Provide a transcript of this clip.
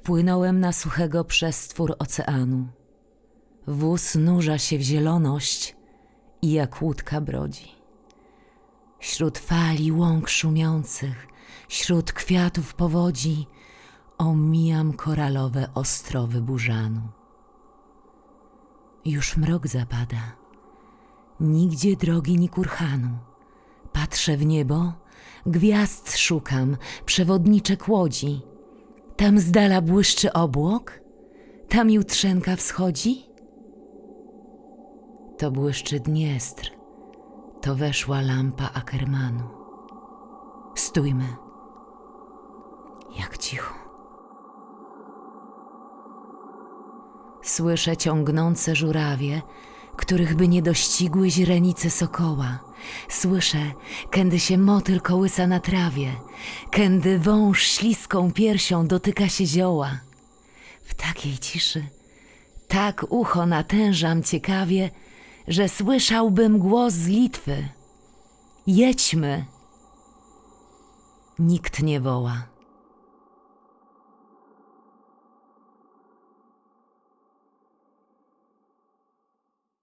Wpłynąłem na suchego przestwór oceanu. Wóz nurza się w zieloność i jak łódka brodzi. Wśród fali łąk szumiących, wśród kwiatów powodzi, omijam koralowe ostrowy burzanu. Już mrok zapada, nigdzie drogi ni kurhanu. Patrzę w niebo, gwiazd szukam, przewodniczek łodzi. Tam z dala błyszczy obłok, tam jutrzenka wschodzi. To błyszczy Dniestr, to weszła lampa Ackermanu. Stójmy. Jak cicho. Słyszę ciągnące żurawie, których by nie dościgły źrenice sokoła. Słyszę, kędy się motyl kołysa na trawie, kędy wąż śliską piersią dotyka się zioła. W takiej ciszy tak ucho natężam ciekawie, że słyszałbym głos z Litwy. Jedźmy. Nikt nie woła.